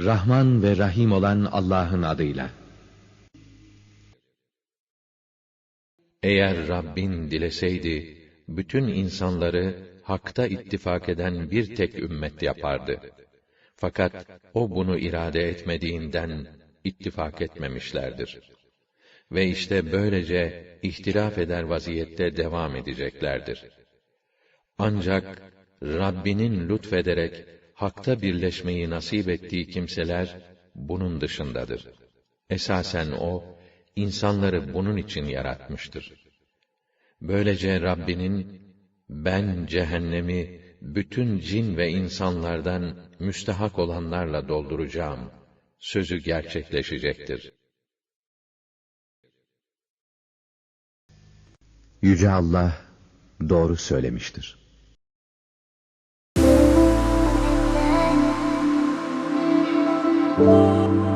Rahman ve Rahim olan Allah'ın adıyla. Eğer Rabbin dileseydi, bütün insanları hakta ittifak eden bir tek ümmet yapardı. Fakat o bunu irade etmediğinden ittifak etmemişlerdir. Ve işte böylece ihtilaf eder vaziyette devam edeceklerdir. Ancak Rabbinin lütfederek hakta birleşmeyi nasip ettiği kimseler bunun dışındadır. Esasen o insanları bunun için yaratmıştır. Böylece Rabbinin ben cehennemi bütün cin ve insanlardan müstehak olanlarla dolduracağım sözü gerçekleşecektir. Yüce Allah doğru söylemiştir. Oh.